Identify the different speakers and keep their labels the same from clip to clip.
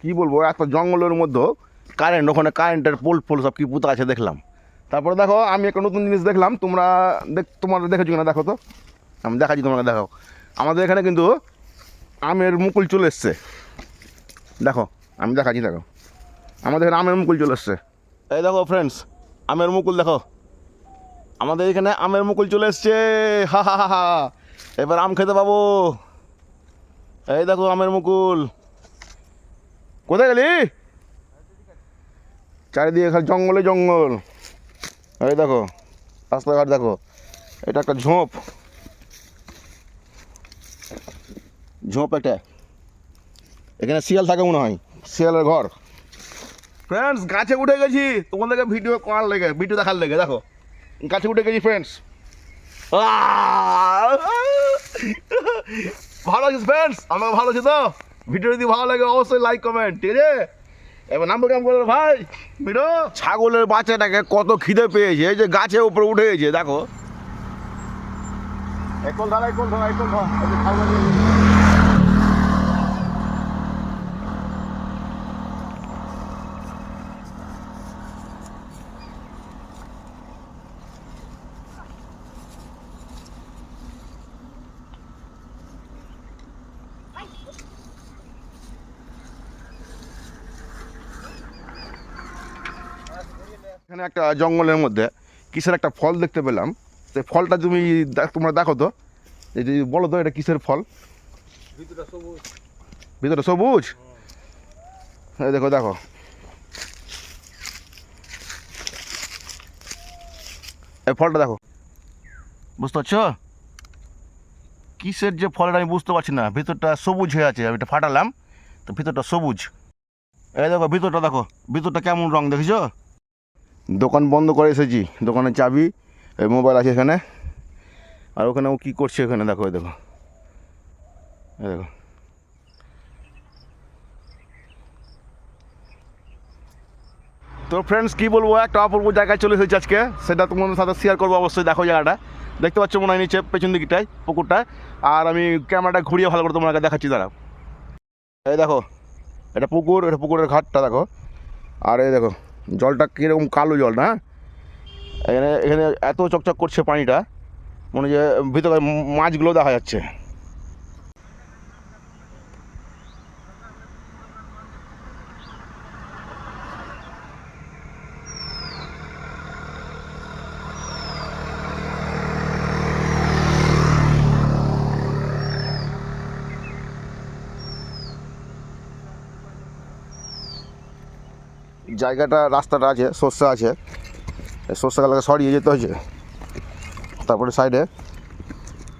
Speaker 1: কী বলব এত জঙ্গলের মধ্যে কারেন্ট ওখানে কারেন্টের পোল ফোল সব কি পুতা আছে দেখলাম। তারপরে দেখো, আমি একটা নতুন জিনিস দেখলাম, তোমরা দেখ তোমরা দেখেছ কিনা, দেখো তো। আমি দেখাচ্ছি তোমরা দেখো। আমাদের এখানে কিন্তু আমের মুকুল চলে এসছে। দেখো, আমি দেখাচ্ছি, দেখো। আমাদের এখানে আমের মুকুল চলে এসছে। এই দেখো ফ্রেন্ডস আমের মুকুল দেখো। আমাদের এখানে আমের মুকুল চলে এসছে। হা হা হা হা। এবার আম খেতে পাবো। এই দেখো, আমের মুকুল। কোথায় গেলি? চারিদিকে খালি জঙ্গলে জঙ্গল। এই দেখো, রাস্তাঘাট দেখো, এটা একটা ঝোপ। ঝোপ একটা। এখানে শিয়াল থাকে মনে হয়, শিয়ালের ঘর। ফ্রেন্ডস গাছে উঠে গেছি। তোমাদেরকে ভিডিও করার লেগে ভিডিও দেখার লেগে, দেখো। গাছে উঠে গেছি ফ্রেন্ডস ভালো আছিস ফ্রেন্ডস আমাকে ভালো আছি তো? ভিডিও যদি ভালো লাগে অবশ্যই লাইক কমেন্ট ঠিক আছে? এবার নাম্বার কাম করল ভাই? ভিডিও? ছাগলের বাচ্চাটাকে কত খিদে পেয়েছে এই যে গাছের উপরে উঠে গেছে দেখো। এখন ধরা এখন ধরা এখন ধরা এখানে একটা জঙ্গলের মধ্যে কিসের একটা ফল দেখতে পেলাম। সেই ফলটা তুমি তোমরা দেখো তো। এই যে বলো তো এটা কিসের ফল? ভিতরে সবুজ। দেখো দেখো। এই ফলটা দেখো। বুঝতে পারছ? কিসের যে ফলটা আমি বুঝতে পারছি না। ভিতরটা সবুজ হয়ে আছে আমি এটা ফাটালাম। তো ভিতরটা সবুজ। এই দেখো ভিতরটা দেখো। ভিতরটা কেমন রং দেখেছ? দোকান বন্ধ করে এসেছি, দোকানের চাবি, এই মোবাইল আছে এখানে। আর ওখানে ও কী করছে ওখানে দেখো দেখো। দেখো। তো ফ্রেন্ডস কী বলব? একটা অপূর্ব জায়গায় চলে এসেছি আজকে। সেটা তোমাদের সাথে শেয়ার করব অবশ্যই, দেখো জায়গাটা। দেখতে পাচ্ছ মনে হয় নিচে, পেছন দিকটায়, পুকুরটায়। আর আমি ক্যামেরাটা ঘুরিয়ে ভালো করে তোমাকে দেখাচ্ছি, দাঁড়াও। এই দেখো, এটা পুকুর, এটা পুকুরের ঘাটটা, দেখো। আর এই দেখো জলটা কীরকম কালো জল না? এখানে এখানে এত চকচক করছে পানিটা, মনে যে ভিতরে মাছগুলো দেখা যাচ্ছে। জায়গাটা, রাস্তাটা আছে শস্য আছে। শস্যগুলোকে সরিয়ে যেতে হয়েছে। তারপরে সাইডে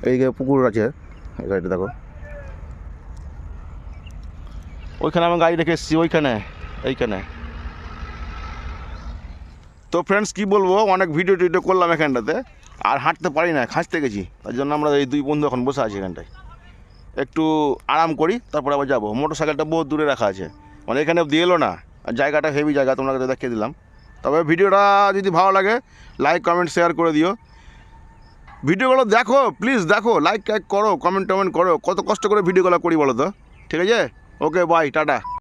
Speaker 1: এইদিকে পুকুর আছে, এই সাইডে দেখো। ওইখানে আমি গাড়ি রেখে এসেছি, ওইখানে, এইখানে। তো ফ্রেন্ডস কি বলব, অনেক ভিডিও টিডিও করলাম এখানটাতে, আর হাঁটতে পারি না খাঁচতে গেছি। তার জন্য আমরা এই দুই বন্ধু এখন বসে আছি এখানটায়। একটু আরাম করি, তারপরে আবার যাব। মোটর সাইকেলটা বহু দূরে রাখা আছে। মানে এখানে অব্দি এলো না। আর জায়গাটা হেভি জায়গা তোমাকে দেখিয়ে দিলাম। তবে ভিডিওটা যদি ভালো লাগে লাইক কমেন্ট শেয়ার করে দিও। ভিডিওগুলো দেখো প্লিজ দেখো লাইক টাইক করো কমেন্ট টমেন্ট করো। কত কষ্ট করে ভিডিওগুলো করি বলো তো? ঠিক আছে? Okay bye tata.